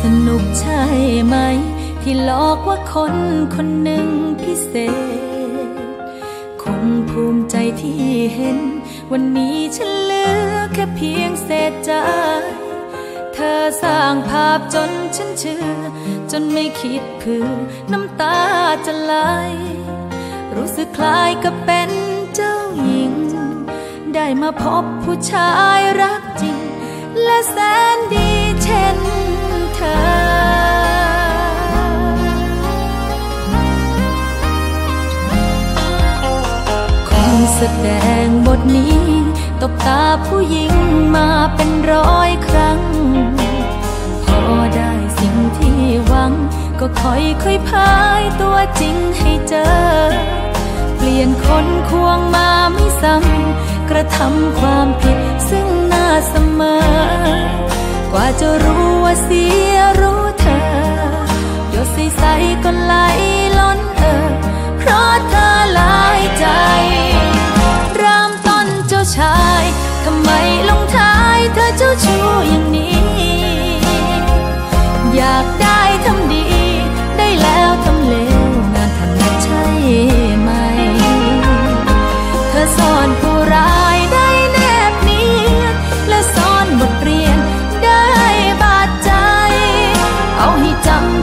สนุกใช่ไหม ที่หลอกว่าคนคนหนึ่งพิเศษ คงภูมิใจที่เห็น วันนี้ฉันเหลือแค่เพียงเศษใจ เธอสร้างภาพจนฉันเชื่อ จนไม่คิดเผื่อน้ำตาจะไหล รู้สึกคล้ายกับเป็นเจ้าหญิง ได้มาพบผู้ชายรักจริง และแสนดีเช่น คงแสดงบทนี้ ตบตาผู้หญิงมาเป็นร้อยครั้ง พอได้สิ่งที่หวัง ก็ค่อยค่อยพายตัวจริงให้เจอ เปลี่ยนคนควงมาไม่ซ้ำกระทำความผิดซึ่งหน้าเสมอ กว่าจะรู้ว่าเสียรู้เธอหยดใสๆก็ไหลล้นเออเพราะเธอหลายใจเริ่มต้นเจ้าชายทำไมลงท้ายเธอเจ้าชู้อย่างนี้ อยากได้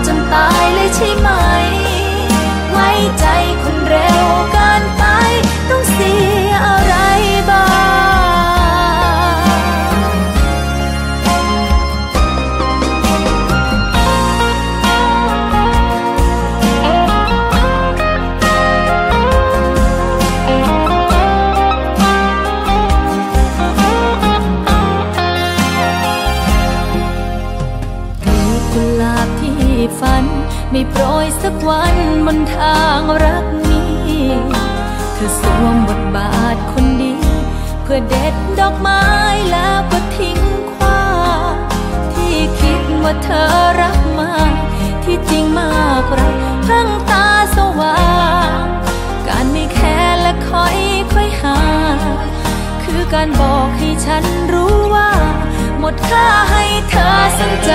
จนตายเลยใช่ไหม ไว้ใจคนเร็วกัน ไม่โปรยสักวันบนทางรักนี้ เธอสวมบทบาทคนดี เพื่อเด็ดดอกไม้แล้วก็ทิ้งขว้างที่คิดว่าเธอรักมากที่จริงมากรักเพิ่งตาสว่างการไม่แค่และคอยค่อยหา คือการบอกให้ฉันรู้ว่า หมดค่าให้เธอสนใจ